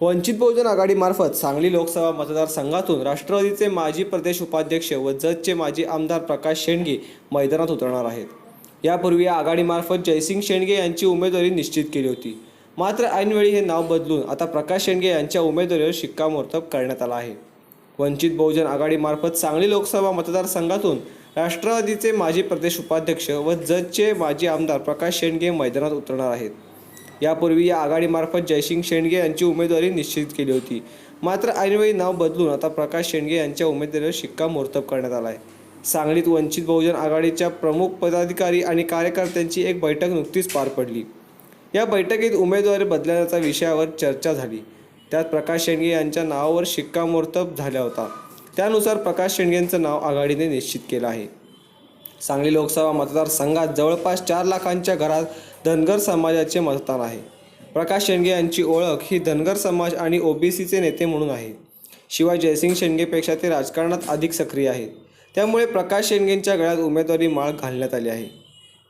वंचित बहुजन आघाडीमार्फत सांगली लोकसभा मतदारसंघातून राष्ट्रवादीचे माजी प्रदेश उपाध्यक्ष व जतचे माजी आमदार प्रकाश शेंडगे मैदानात उतरणार आहेत. यापूर्वी या आघाडीमार्फत जयसिंग शेंडगे यांची उमेदवारी निश्चित केली होती. मात्र ऐनवेळी हे नाव बदलून आता प्रकाश शेंडगे यांच्या उमेदवारीवर शिक्कामोर्तब करण्यात आला आहे. वंचित बहुजन आघाडीमार्फत सांगली लोकसभा मतदारसंघातून राष्ट्रवादीचे माजी प्रदेश उपाध्यक्ष व जतचे माजी आमदार प्रकाश शेंडगे मैदानात उतरणार आहेत. यापूर्वी या आघाडीमार्फत जयसिंग शेंडगे यांची उमेदवारी निश्चित केली होती. मात्र ऐनवेळी नाव बदलून आता प्रकाश शेंडगे यांच्या उमेदवारीवर शिक्कामोर्तब करण्यात आला आहे. सांगलीत वंचित बहुजन आघाडीच्या प्रमुख पदाधिकारी आणि कार्यकर्त्यांची एक बैठक नुकतीच पार पडली. या बैठकीत उमेदवारी बदलण्याच्या विषयावर चर्चा झाली. त्यात प्रकाश शेंडगे यांच्या नावावर शिक्कामोर्तब झाला होता. त्यानुसार प्रकाश शेंडगेंचं नाव आघाडीने निश्चित केलं आहे. सांगली लोकसभा मतदारसंघात जवळपास चार लाखांच्या घरात धनगर समाजाचे मतदान आहे. प्रकाश शेंडगे यांची ओळख ही धनगर समाज आणि ओबीसीचे नेते म्हणून आहे. शिवाय जयसिंग शेंडगेपेक्षा ते राजकारणात अधिक सक्रिय आहेत. त्यामुळे प्रकाश शेंडगेंच्या गळ्यात उमेदवारी माळ घालण्यात आली आहे.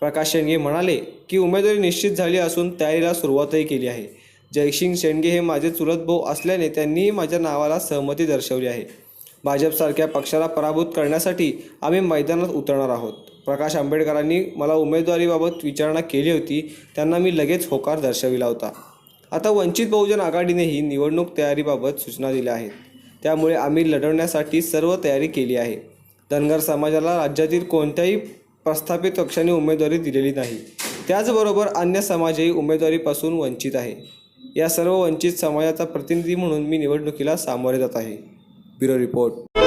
प्रकाश शेंडगे म्हणाले की उमेदवारी निश्चित झाली असून तयारीला सुरुवातही केली आहे. जयसिंग शेंडगे हे माझे चुलत भाऊ असल्याने त्यांनीही माझ्या नावाला सहमती दर्शवली आहे. भाजपसारख्या पक्षाला पराभूत करण्यासाठी आम्ही मैदानात उतरणार आहोत. प्रकाश आंबेडकरांनी मला उमेदवारीबाबत विचारणा केली होती त्यांना मी लगेच होकार दर्शविला होता. आता वंचित बहुजन आघाडीनेही निवडणूक तयारीबाबत सूचना दिल्या आहेत. त्यामुळे आम्ही लढवण्यासाठी सर्व तयारी केली आहे. धनगर समाजाला राज्यातील कोणत्याही प्रस्थापित पक्षाने उमेदवारी दिलेली नाही. त्याचबरोबर अन्य समाजही उमेदवारीपासून वंचित आहे. या सर्व वंचित समाजाचा प्रतिनिधी म्हणून मी निवडणुकीला सामोरे जात आहे. Bureau report.